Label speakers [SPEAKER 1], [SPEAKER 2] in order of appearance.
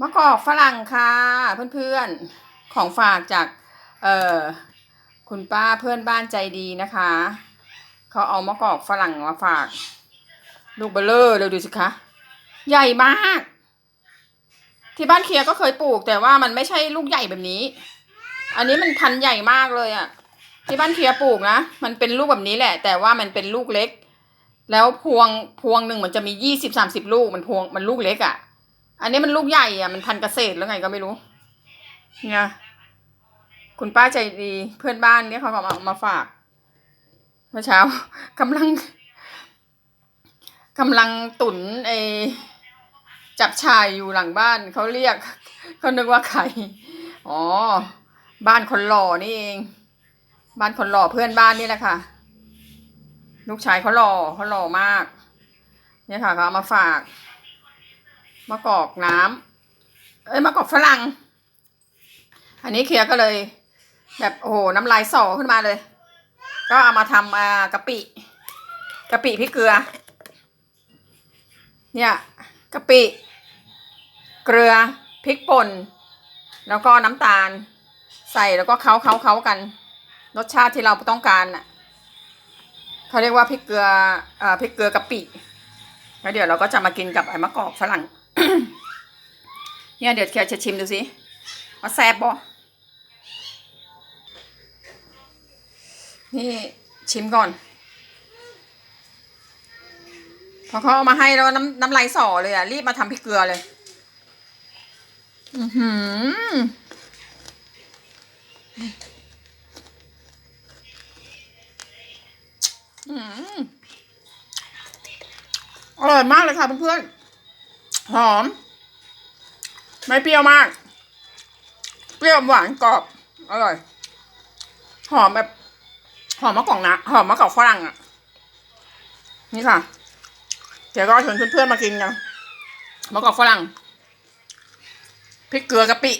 [SPEAKER 1] มะกอกฝรั่งค่ะเพื่อนๆของฝากจากเอ่อคุณป้าเพื่อนบ้านใจดีนะคะเขาเอามะกอกฝรั่งมาฝาก ลูกเบลเลอร์เลยดูสิคะใหญ่มาก ที่บ้านเคียก็เคยปลูก แต่ว่ามันไม่ใช่ลูกใหญ่แบบนี้ อันนี้มันพันใหญ่มากเลยอะที่บ้านเคียปลูกนะมันเป็นลูกแบบนี้แหละ แต่ว่ามันเป็นลูกเล็ก แล้วพวงพวงหนึ่งมันจะมียี่สิบสามสิบลูกมันพวงมันลูกเล็กอะ่ะ อันนี้มันลูกใหญ่อะ่ะมันพันเกษตรแล้วไงก็ไม่รู้ เนี่ย คุณป้าใจดีเพื่อนบ้านเนี่ยเขาก็มามาฝาก เมื่อเช้ากำลังกำลังตุนไอจับชายอยู่หลังบ้านเขาเรียกเขานึกว่าใครอ๋อ บ้านคนหล่อนี่เอง บ้านคนหล่อเพื่อนบ้านนี่แหละค่ะ ลูกชายเขาหล่อเขาหล่อมาก เนี่ยค่ะเขาเอามาฝาก มะกอกน้ำเอ้ยมะกอกฝรั่ง อันนี้เคียร์ก็เลย แบบโอ้โหน้ำลายสอขึ้นมาเลย ก็เอามาทำอ่ากะปิกะปิพริกเกลือ เนี่ยกะปิเกลือพริกป่น แล้วก็น้ำตาล ใส่แล้วก็เค้าเค้าเค้ากัน รสชาติที่เราต้องการน่ะเขาเรียกว่าพริกเกลือเอ่อพริกเกลือกะปิแล้วเดี๋ยวเราก็จะมากินกับไอ้มะกอกฝรั่ง เนี่ยเดี๋ยวเคียร์จะชิมดูสิว่าแซ่บบ่นี่ชิมก่อน พอเขาเอามาให้แล้วน้ำน้ำลายสอเลยอะ รีบมาทำพริกเกลือเลย อือหืออืมอร่อยมากเลยค่ะเพื่อนๆ หอม ไม่เปรี้ยวมาก เปรี้ยวหวานกรอบ อร่อย หอมแบบ หอมมะกอกนะ หอมมะกอกฝรั่งอะ นี่ค่ะ เดี๋ยวก็ชวนเพื่อนๆมากินกันมะกอกฝรั่งพริกเกลือกะปิ